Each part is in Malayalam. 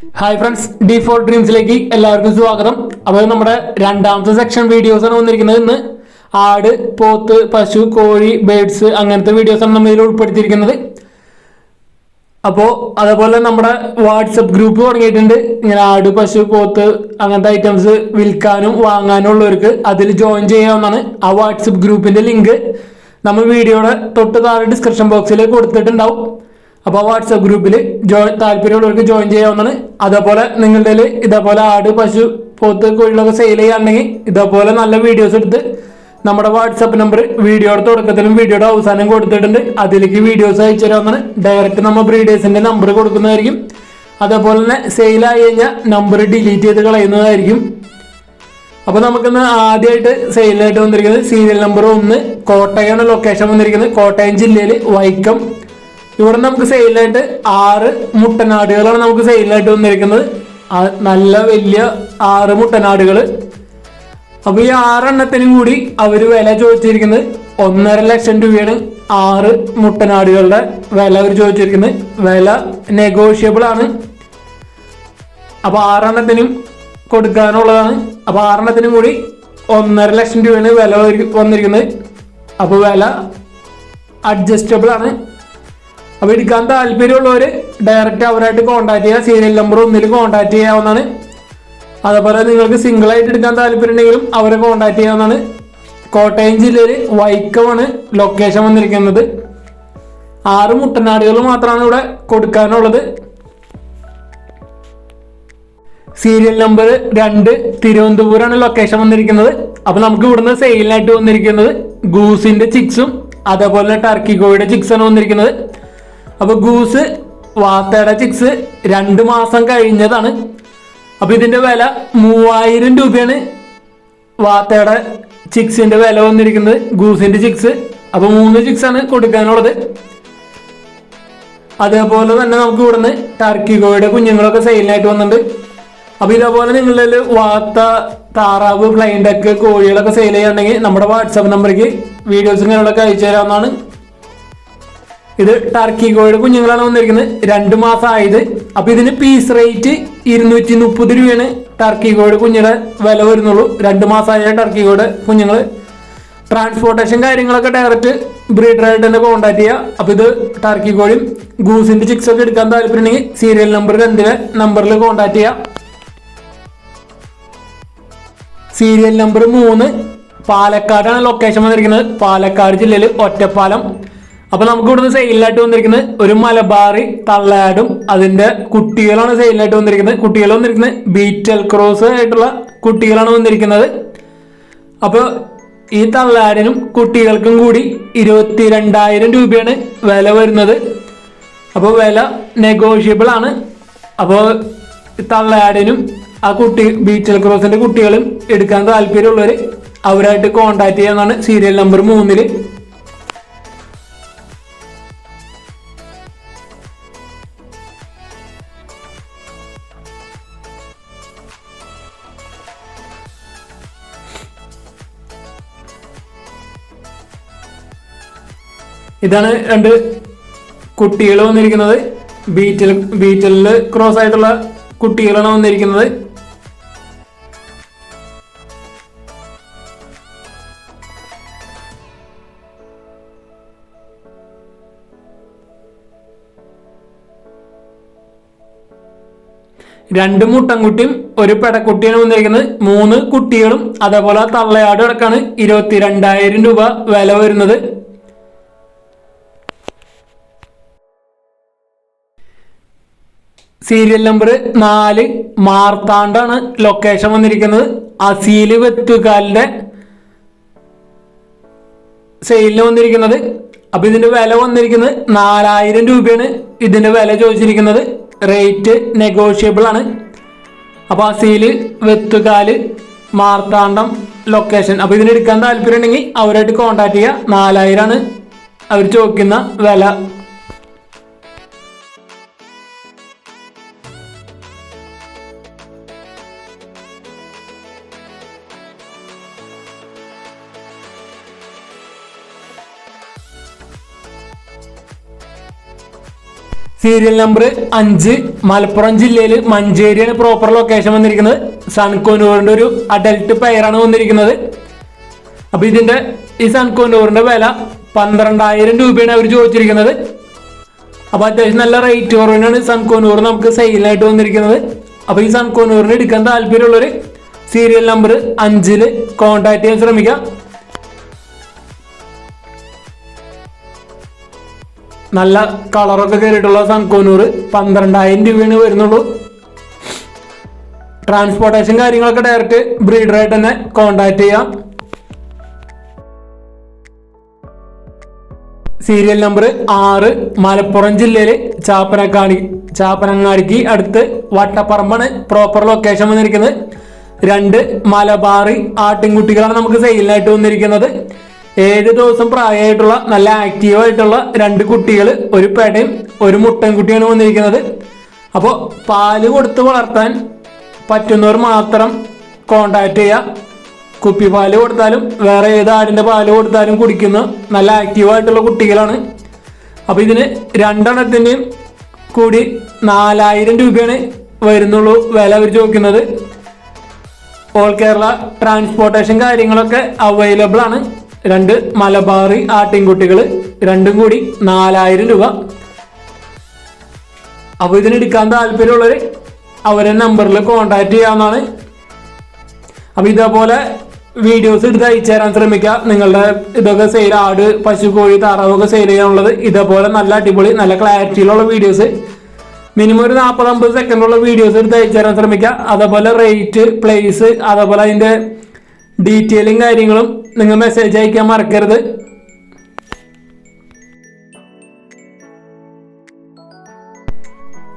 ഹായ് ഫ്രണ്ട്സ് ഡി ഫോർ ഡ്രീംസിലേക്ക് എല്ലാവർക്കും സ്വാഗതം. അപ്പോൾ നമ്മുടെ രണ്ടാമത്തെ സെക്ഷൻ വീഡിയോസ് ആണ് വന്നിരിക്കുന്നത്. ഇന്ന് ആട് പോത്ത് പശു കോഴി ബേഡ്സ് അങ്ങനത്തെ വീഡിയോസ് ആണ് നമ്മൾ ഇതിൽ ഉൾപ്പെടുത്തിയിരിക്കുന്നത്. അപ്പോൾ അതേപോലെ നമ്മുടെ വാട്സപ്പ് ഗ്രൂപ്പ് തുടങ്ങിയിട്ടുണ്ട്. ഇങ്ങനെ ആട് പശു പോത്ത് അങ്ങനത്തെ ഐറ്റംസ് വിൽക്കാനും വാങ്ങാനും ഉള്ളവർക്ക് അതിൽ ജോയിൻ ചെയ്യാവുന്നതാണ്. ആ വാട്സപ്പ് ഗ്രൂപ്പിന്റെ ലിങ്ക് നമ്മൾ വീഡിയോയുടെ തൊട്ട് താഴെ ഡിസ്ക്രിപ്ഷൻ ബോക്സിൽ കൊടുത്തിട്ടുണ്ടാവും. അപ്പോൾ വാട്സപ്പ് ഗ്രൂപ്പിൽ ജോയിൻ താല്പര്യമുള്ളവർക്ക് ജോയിൻ ചെയ്യാവുന്നതാണ്. അതേപോലെ നിങ്ങളുടെ ഇതേപോലെ ആട് പശു പോത്ത് കോഴികളൊക്കെ സെയിൽ ചെയ്യാണെങ്കിൽ ഇതേപോലെ നല്ല വീഡിയോസ് എടുത്ത് നമ്മുടെ വാട്സപ്പ് നമ്പർ വീഡിയോയുടെ തുടക്കത്തിലും വീഡിയോയുടെ അവസാനം കൊടുത്തിട്ടുണ്ട്. അതിലേക്ക് വീഡിയോസ് അയച്ചു തരാവുന്നതാണ്. ഡയറക്റ്റ് നമ്മൾ ബ്രീഡേഴ്സിന്റെ നമ്പർ കൊടുക്കുന്നതായിരിക്കും. അതേപോലെ തന്നെ സെയിൽ ആയി കഴിഞ്ഞാൽ നമ്പർ ഡിലീറ്റ് ചെയ്ത് കളയുന്നതായിരിക്കും. അപ്പൊ നമുക്കിന്ന് ആദ്യമായിട്ട് സെയിലായിട്ട് വന്നിരിക്കുന്നത് സീരിയൽ നമ്പർ ഒന്ന് കോട്ടയമാണ് ലൊക്കേഷൻ വന്നിരിക്കുന്നത്. കോട്ടയം ജില്ലയിൽ വൈക്കം ഇവിടെ നമുക്ക് സെയിലായിട്ട് ആറ് മുട്ടനാടുകളാണ് നമുക്ക് സെയിലായിട്ട് വന്നിരിക്കുന്നത്. നല്ല വലിയ ആറ് മുട്ടനാടുകൾ. അപ്പൊ ഈ ആറെണ്ണത്തിനും കൂടി അവർ വില ചോദിച്ചിരിക്കുന്നത് ഒന്നര ലക്ഷം രൂപയാണ് ആറ് മുട്ടനാടുകളുടെ വില അവർ ചോദിച്ചിരിക്കുന്നത്. വില നെഗോഷ്യബിൾ ആണ്. അപ്പൊ ആറെണ്ണത്തിനും കൊടുക്കാനുള്ളതാണ്. അപ്പൊ ആറെണ്ണത്തിനും കൂടി ഒന്നര ലക്ഷം രൂപയാണ് വില വന്നിരിക്കുന്നത്. അപ്പൊ വില അഡ്ജസ്റ്റബിൾ ആണ്. അപ്പൊ എടുക്കാൻ താല്പര്യമുള്ളവർ ഡയറക്റ്റ് അവരായിട്ട് കോൺടാക്ട് ചെയ്യുക. സീരിയൽ നമ്പർ ഒന്നിൽ കോൺടാക്ട് ചെയ്യാവുന്നതാണ്. അതേപോലെ നിങ്ങൾക്ക് സിംഗിൾ ആയിട്ട് എടുക്കാൻ താല്പര്യമുണ്ടെങ്കിലും അവരെ കോൺടാക്ട് ചെയ്യാവുന്നതാണ്. കോട്ടയം ജില്ലയിൽ വൈക്കമാണ് ലൊക്കേഷൻ വന്നിരിക്കുന്നത്. ആറ് മുട്ടനാടുകൾ മാത്രമാണ് ഇവിടെ കൊടുക്കാനുള്ളത്. സീരിയൽ നമ്പർ രണ്ട് തിരുവനന്തപുരമാണ് ലൊക്കേഷൻ വന്നിരിക്കുന്നത്. അപ്പൊ നമുക്ക് ഇവിടുന്ന് സെയിലിനായിട്ട് വന്നിരിക്കുന്നത് ഗൂസിന്റെ ചിക്സും അതേപോലെ ടർക്കി കോഴിയുടെ ചിക്സാണ് വന്നിരിക്കുന്നത്. അപ്പൊ ഗൂസ് വാത്തയുടെ ചിക്സ് രണ്ട് മാസം കഴിഞ്ഞതാണ്. അപ്പൊ ഇതിന്റെ വില മൂവായിരം രൂപയാണ്. വാത്തയുടെ ചിക്സിന്റെ വില വന്നിരിക്കുന്നത് ഗൂസിന്റെ ചിക്സ്. അപ്പൊ മൂന്ന് ചിക്സ് ആണ് കൊടുക്കാനുള്ളത്. അതേപോലെ തന്നെ നമുക്ക് ഇവിടുന്ന് ടർക്കി കോയുടെ കുഞ്ഞുങ്ങളൊക്കെ സെയിലിനായിട്ട് വന്നിട്ടുണ്ട്. അപ്പൊ ഇതേപോലെ നിങ്ങളിൽ വാത്ത താറാവ് ഫ്ലൈൻഡൊക്കെ കോഴികളൊക്കെ സെയിൽ ചെയ്യുകയാണെങ്കിൽ നമ്മുടെ വാട്സാപ്പ് നമ്പറിലേക്ക് വീഡിയോസും കാര്യങ്ങളൊക്കെ അയച്ചു തരാവുന്നതാണ് ഇത് ടർക്കി കോഴിയുടെ കുഞ്ഞുങ്ങളാണ് വന്നിരിക്കുന്നത്. രണ്ട് മാസം ആയത് അപ്പൊ ഇതിന് പീസ് റേറ്റ് ഇരുന്നൂറ്റി മുപ്പത് രൂപയാണ് ടർക്കി കോഴിയുടെ കുഞ്ഞുങ്ങളുടെ വില വരുന്നുള്ളൂ. രണ്ട് മാസമായ ടർക്കി കോഴിയുടെ കുഞ്ഞുങ്ങൾ ട്രാൻസ്പോർട്ടേഷൻ കാര്യങ്ങളൊക്കെ ഡയറക്റ്റ് ബ്രീഡറായിട്ട് തന്നെ കോൺടാക്ട് ചെയ്യുക അപ്പൊ ഇത് ടർക്കി കോഴിയും ഗൂസിന്റെ ചിക്സ് ഒക്കെ എടുക്കാൻ താല്പര്യമുണ്ടെങ്കിൽ സീരിയൽ നമ്പർ രണ്ടിലെ നമ്പറിൽ കോൺടാക്ട് ചെയ്യാം. സീരിയൽ നമ്പർ മൂന്ന്. പാലക്കാടാണ് ലൊക്കേഷൻ വന്നിരിക്കുന്നത്. പാലക്കാട് ജില്ലയിൽ ഒറ്റപ്പാലം. അപ്പൊ നമുക്ക് ഇവിടുന്ന് സെയിലായിട്ട് വന്നിരിക്കുന്നത് ഒരു മലബാറി തള്ളാടും അതിന്റെ കുട്ടികളാണ് സെയിലായിട്ട് വന്നിരിക്കുന്നത്. കുട്ടികൾ വന്നിരിക്കുന്നത് ബീറ്റൽ ക്രോസ് ആയിട്ടുള്ള കുട്ടികളാണ് വന്നിരിക്കുന്നത്. അപ്പോൾ ഈ തള്ളാടിനും കുട്ടികൾക്കും കൂടി ഇരുപത്തി രണ്ടായിരം രൂപയാണ് വില വരുന്നത്. അപ്പോൾ വില നെഗോഷ്യബിൾ ആണ്. അപ്പോൾ തള്ളാടിനും ആ കുട്ടി ബീറ്റൽ ക്രോസിന്റെ കുട്ടികളും എടുക്കാൻ താല്പര്യമുള്ളവർ അവരായിട്ട് കോണ്ടാക്ട് ചെയ്യാന്നാണ് സീരിയൽ നമ്പർ മൂന്നിൽ. ഇതാണ് രണ്ട് കുട്ടികൾ വന്നിരിക്കുന്നത്. ബീറ്റൽ ബീറ്റലിൽ ക്രോസ് ആയിട്ടുള്ള കുട്ടികളാണ് വന്നിരിക്കുന്നത്. രണ്ട് മുട്ടൻകുട്ടിയും ഒരു പെടക്കുട്ടിയാണ് വന്നിരിക്കുന്നത്. മൂന്ന് കുട്ടികളും അതേപോലെ തള്ളയാടും അടക്കാണ്. ഇരുപത്തിരണ്ടായിരം രൂപ വില വരുന്നത്. സീരിയൽ നമ്പർ നാല് മാർത്താണ്ടാണ് ലൊക്കേഷൻ വന്നിരിക്കുന്നത്. അസീൽ വെത്തുകാലിന്റെ സെയിലിന് വന്നിരിക്കുന്നത്. അപ്പൊ ഇതിന്റെ വില വന്നിരിക്കുന്നത് നാലായിരം രൂപയാണ്. ഇതിന്റെ വില ചോദിച്ചിരിക്കുന്നത് റേറ്റ് നെഗോഷ്യബിൾ ആണ്. അപ്പൊ അസീൽ വെത്തുകാൽ മാർത്താണ്ഡം ലൊക്കേഷൻ അപ്പൊ ഇതിന് എടുക്കാൻ താല്പര്യം ഉണ്ടെങ്കിൽ അവരായിട്ട് കോൺടാക്ട് ചെയ്യുക. നാലായിരം ആണ് അവർ ചോദിക്കുന്ന വില. സീരിയൽ നമ്പർ അഞ്ച്. മലപ്പുറം ജില്ലയിൽ മഞ്ചേരിയാണ് പ്രോപ്പർ ലൊക്കേഷൻ വന്നിരിക്കുന്നത്. സൺകോനൂറിന്റെ ഒരു അഡൽട്ട് പെയറാണ് വന്നിരിക്കുന്നത്. അപ്പൊ ഇതിന്റെ ഈ സൺകോനൂറിന്റെ വില പന്ത്രണ്ടായിരം രൂപയാണ് അവർ ചോദിച്ചിരിക്കുന്നത്. അപ്പോൾ അത്യാവശ്യം നല്ല റേറ്റ് കുറവിനാണ് സൺകോനൂർ നമുക്ക് സെയിലായിട്ട് വന്നിരിക്കുന്നത്. അപ്പോൾ ഈ സൺകോനൂറിന് എടുക്കാൻ താല്പര്യമുള്ളവർ സീരിയൽ നമ്പർ അഞ്ചിൽ കോൺടാക്ട് ചെയ്യാൻ ശ്രമിക്കുക. നല്ല കളറൊക്കെ കയറിയിട്ടുള്ള സൺകോനൂർ പന്ത്രണ്ടായിരം രൂപയാണ് വരുന്നുള്ളൂ. ട്രാൻസ്പോർട്ടേഷൻ കാര്യങ്ങളൊക്കെ ഡയറക്റ്റ് ബ്രീഡറായിട്ട് തന്നെ കോണ്ടാക്ട് ചെയ്യാം. സീരിയൽ നമ്പർ ആറ് മലപ്പുറം ജില്ലയിൽ ചാപ്പനക്കാടി ചാപ്പനങ്ങാടിക്ക് അടുത്ത് വട്ടപ്പറമ്പാണ് പ്രോപ്പർ ലൊക്കേഷൻ വന്നിരിക്കുന്നത്. രണ്ട് മലബാറി ആട്ടിൻകുട്ടികളാണ് നമുക്ക് സെയിലിനായിട്ട് വന്നിരിക്കുന്നത്. ഏഴ് ദിവസം പ്രായമായിട്ടുള്ള നല്ല ആക്റ്റീവ് ആയിട്ടുള്ള രണ്ട് കുട്ടികൾ ഒരു പെടയും ഒരു മുട്ടൻ കുട്ടിയാണ് വന്നിരിക്കുന്നത്. അപ്പോൾ പാൽ കൊടുത്ത് വളർത്താൻ പറ്റുന്നവർ മാത്രം കോണ്ടാക്ട് ചെയ്യുക കുപ്പി പാൽ കൊടുത്താലും വേറെ ഏത് ആടിന്റെ പാൽ കൊടുത്താലും കുടിക്കുന്ന നല്ല ആക്റ്റീവ് ആയിട്ടുള്ള കുട്ടികളാണ്. അപ്പോൾ ഇതിന് രണ്ടെണ്ണത്തിന്റെയും കൂടി നാലായിരം രൂപയാണ് വരുന്നുള്ളൂ വില അവർ ചോദിക്കുന്നത്. ഓൾ കേരള ട്രാൻസ്പോർട്ടേഷൻ കാര്യങ്ങളൊക്കെ അവൈലബിൾ ആണ്. രണ്ട് മലബാറി ആട്ടിൻകുട്ടികൾ രണ്ടും കൂടി നാലായിരം രൂപ. അപ്പോൾ ഇതിനെടുക്കാൻ താല്പര്യമുള്ളവർ അവരെ നമ്പറിൽ കോണ്ടാക്ട് ചെയ്യാവുന്നതാണ്. അപ്പൊ ഇതേപോലെ വീഡിയോസ് എടുത്ത് അയച്ചു തരാൻ ശ്രമിക്കുക. നിങ്ങളുടെ ഇതൊക്കെ സെയിൽ ആട് പശു കോഴി താറാവൊക്കെ സെയിൽ ചെയ്യാനുള്ളത് ഇതേപോലെ നല്ല അടിപൊളി നല്ല ക്ലാരിറ്റിയിലുള്ള വീഡിയോസ് മിനിമം ഒരു നാൽപ്പത് അമ്പത് സെക്കൻഡുള്ള വീഡിയോസ് എടുത്ത് അയച്ചു തരാൻ ശ്രമിക്കുക. അതേപോലെ റേറ്റ് പ്ലേസ് അതേപോലെ അതിന്റെ ഡീറ്റെയിലും കാര്യങ്ങളും നിങ്ങൾ മെസ്സേജ് അയക്കാൻ മറക്കരുത്.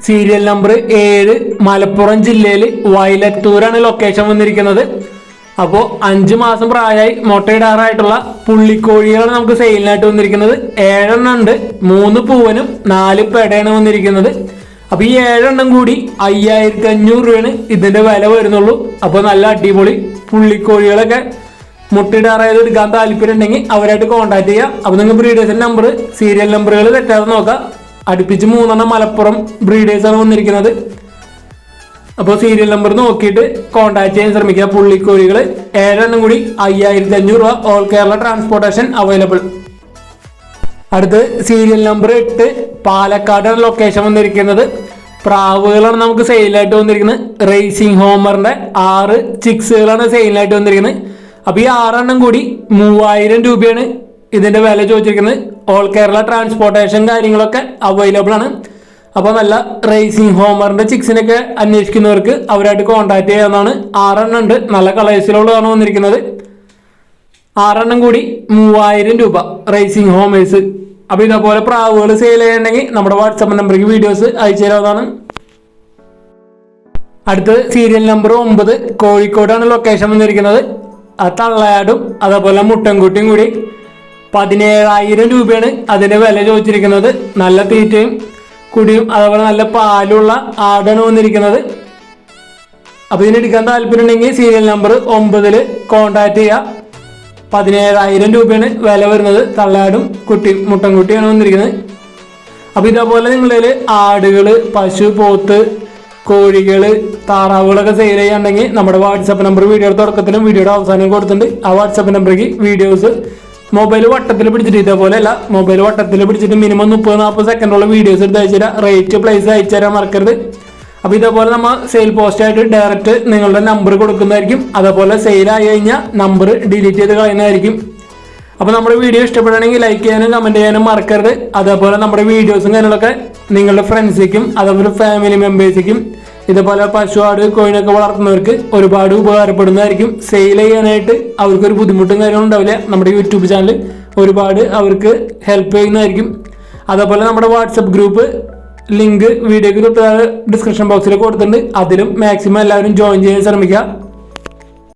സീരിയൽ നമ്പർ ഏഴ് മലപ്പുറം ജില്ലയിൽ വയലത്തൂരാണ് ലൊക്കേഷൻ വന്നിരിക്കുന്നത്. അപ്പോൾ അഞ്ച് മാസം പ്രായമായി മുട്ടയിടാറായിട്ടുള്ള പുള്ളിക്കോഴികളാണ് നമുക്ക് സെയിലിനായിട്ട് വന്നിരിക്കുന്നത്. ഏഴെണ്ണം ഉണ്ട് മൂന്ന് പൂവനും നാല് പെടയാണ് വന്നിരിക്കുന്നത്. അപ്പോൾ ഈ ഏഴെണ്ണം കൂടി അയ്യായിരത്തി അഞ്ഞൂറ് രൂപയാണ് ഇതിന്റെ വില വരുന്നുള്ളൂ. അപ്പോൾ നല്ല അടിപൊളി പുള്ളിക്കോഴികളൊക്കെ മുട്ടയിടാറായത് എടുക്കാൻ താല്പര്യം ഉണ്ടെങ്കിൽ അവരായിട്ട് കോൺടാക്ട് ചെയ്യുക അപ്പോൾ നിങ്ങൾ ബ്രീഡേഴ്സിന്റെ നമ്പർ സീരിയൽ നമ്പറുകൾ തെറ്റാതെ നോക്കുക അടുപ്പിച്ച് മൂന്നെണ്ണം മലപ്പുറം ബ്രീഡേഴ്സ് ആണ് വന്നിരിക്കുന്നത്. അപ്പോൾ സീരിയൽ നമ്പർ നോക്കിയിട്ട് കോൺടാക്ട് ചെയ്യാൻ ശ്രമിക്കുക. പുള്ളിക്കോഴികൾ ഏഴെണ്ണം കൂടി അയ്യായിരത്തി അഞ്ഞൂറ് രൂപ ഓൾ കേരള ട്രാൻസ്പോർട്ടേഷൻ അവൈലബിൾ അടുത്ത് സീരിയൽ നമ്പർ എട്ട് പാലക്കാടാണ് ലൊക്കേഷൻ വന്നിരിക്കുന്നത്. പ്രാവുകളാണ് നമുക്ക് സെയിലായിട്ട് വന്നിരിക്കുന്നത്. റേസിംഗ് ഹോമറിന്റെ ആറ് ചിക്സുകളാണ് സെയിലായിട്ട് വന്നിരിക്കുന്നത്. അപ്പൊ ഈ ആറെണ്ണം കൂടി മൂവായിരം രൂപയാണ് ഇതിന്റെ വില ചോദിച്ചിരിക്കുന്നത്. ഓൾ കേരള ട്രാൻസ്പോർട്ടേഷൻ കാര്യങ്ങളൊക്കെ അവൈലബിൾ ആണ്. അപ്പോൾ നല്ല റേസിംഗ് ഹോമറിന്റെ ചിക്സിനൊക്കെ അന്വേഷിക്കുന്നവർക്ക് അവരായിട്ട് കോൺടാക്ട് ചെയ്യാവുന്നതാണ്. ആറെണ്ണം ഉണ്ട്. നല്ല കളേഴ്സിലുള്ളതാണ് വന്നിരിക്കുന്നത്. ആറെണ്ണം കൂടി മൂവായിരം രൂപ റേസിംഗ് ഹോമേഴ്സ് അപ്പോൾ ഇതേപോലെ പ്രാവുകൾ സെയിൽ ചെയ്യണമെങ്കിൽ നമ്മുടെ വാട്സപ്പ് നമ്പറിലേക്ക് വീഡിയോസ് അയച്ചു തരാവുന്നതാണ്. അടുത്തത് സീരിയൽ നമ്പർ ഒമ്പത്. കോഴിക്കോടാണ് ലൊക്കേഷൻ വന്നിരിക്കുന്നത്. തള്ളയാടും അതേപോലെ മുട്ടൻകുട്ടിയും കൂടി പതിനേഴായിരം രൂപയാണ് അതിന്റെ വില ചോദിച്ചിരിക്കുന്നത്. നല്ല തീറ്റയും കുടിയും അതേപോലെ നല്ല പാലുള്ള ആടാണ് വന്നിരിക്കുന്നത്. അപ്പോൾ ഇതിനെടുക്കാൻ താല്പര്യം ഉണ്ടെങ്കിൽ സീരിയൽ നമ്പർ ഒമ്പതിൽ കോണ്ടാക്ട് ചെയ്യുക പതിനേഴായിരം രൂപയാണ് വില വരുന്നത്. തള്ളയാടും കുട്ടി മുട്ടൻകുട്ടിയാണ് വന്നിരിക്കുന്നത്. അപ്പോൾ ഇതേപോലെ നിങ്ങളിൽ ആടുകൾ പശു പോത്ത് കോഴികൾ താറാവുകളൊക്കെ സെയിൽ ചെയ്യാണ്ടെങ്കിൽ നമ്മുടെ വാട്സപ്പ് നമ്പർ വീഡിയോയുടെ തുടക്കത്തിലും വീഡിയോയുടെ അവസാനം കൊടുത്തിട്ടുണ്ട്. ആ വാട്സപ്പ് നമ്പറേക്ക് വീഡിയോസ് മൊബൈൽ വട്ടത്തിൽ പിടിച്ചിട്ട് ഇതേപോലെ അല്ല മൊബൈൽ വട്ടത്തിൽ പിടിച്ചിട്ട് മിനിമം മുപ്പത് നാൽപ്പത് സെക്കൻഡുള്ള വീഡിയോസ് എടുത്ത് അയച്ചുതരാം റേറ്റ് പ്ലേസ് അയച്ചു തരാൻ മറക്കരുത്. അപ്പോൾ ഇതേപോലെ നമ്മൾ സെയിൽ പോസ്റ്റ് ആയിട്ട് ഡയറക്റ്റ് നിങ്ങളുടെ നമ്പർ കൊടുക്കുന്നതായിരിക്കും. അതേപോലെ സെയിൽ ആയി കഴിഞ്ഞാൽ നമ്പർ ഡിലീറ്റ് ചെയ്ത് കളയുന്നതായിരിക്കും. അപ്പോൾ നമ്മുടെ വീഡിയോ ഇഷ്ടപ്പെടുകയാണെങ്കിൽ ലൈക്ക് ചെയ്യാനും കമന്റ് ചെയ്യാനും മറക്കരുത്. അതേപോലെ നമ്മുടെ വീഡിയോസും കാര്യങ്ങളൊക്കെ നിങ്ങളുടെ ഫ്രണ്ട്സിക്കും അതേപോലെ ഫാമിലി മെമ്പേഴ്സിക്കും ഇതേപോലെ പശു ആട് കോഴിനൊക്കെ വളർത്തുന്നവർക്ക് ഒരുപാട് ഉപകാരപ്പെടുന്നതായിരിക്കും. സെയിൽ ചെയ്യാനായിട്ട് അവർക്കൊരു ബുദ്ധിമുട്ടും കാര്യങ്ങളും ഉണ്ടാവില്ല. നമ്മുടെ യൂട്യൂബ് ചാനൽ ഒരുപാട് അവർക്ക് ഹെൽപ്പ് ചെയ്യുന്നതായിരിക്കും. അതേപോലെ നമ്മുടെ വാട്സപ്പ് ഗ്രൂപ്പ് ലിങ്ക് വീഡിയോക്ക് തൊട്ട് ഡിസ്ക്രിപ്ഷൻ ബോക്സിൽ കൊടുത്തിട്ടുണ്ട്. അതിലും മാക്സിമം എല്ലാവരും ജോയിൻ ചെയ്യാൻ ശ്രമിക്കുക.